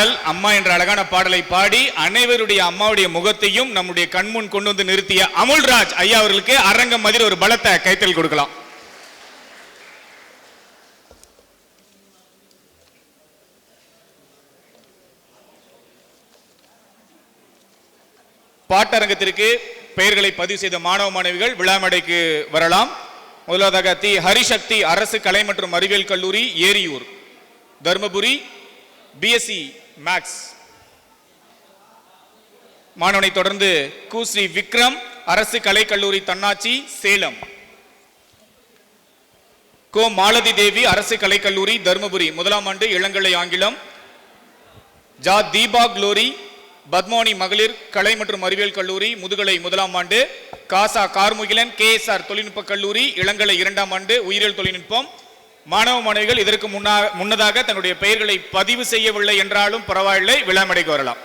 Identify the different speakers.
Speaker 1: பாடல் அம்மா என்ற அழகான பாடலை பாடி அனைவருடைய அம்மாவுடைய முகத்தையும் நம்முடைய கண்முன் கொண்டு வந்து நிறுத்திய அமுல்ராஜ் ஐயா அவர்களுக்கு அரங்கம் மாதிரி ஒரு பலத்தை கைத்தல் கொடுக்கலாம். பாட்டரங்கத்திற்கு பெயர்களை பதிவு செய்த மாணவ மாணவிகள் விழாமடைக்கு வரலாம். முதலாவதாக தி ஹரிசக்தி அரசு கலை மற்றும் அறிவியல் கல்லூரி ஏரியூர் தருமபுரி பிஎஸ்சி மேக்ஸ் மாணவனை தொடர்ந்து கு ஸ்ரீ விக்ரம் அரசு கலை கல்லூரி தன்னாட்சி சேலம். கோ மாலதி தேவி அரசு கலைக்கல்லூரி கல்லூரி தர்மபுரி. முதலாம் ஆண்டு இளங்கலை ஆங்கிலம். ஜா தீபா குளோரி பத்மோனி மகளிர் கலை மற்றும் அறிவியல் கல்லூரி முதுகலை முதலாம் ஆண்டு. காசா கார்முகிலன் கேஎஸ்ஆர் தொழில்நுட்ப கல்லூரி இளங்கலை இரண்டாம் ஆண்டு உயிரியல் தொழில்நுட்பம். மாணவ மாணவிகள் இதற்கு முன்னா முன்னதாக தன்னுடைய பெயர்களை பதிவு செய்யவில்லை என்றாலும் பரவாயில்லை விழாமடைக்கு வரலாம்.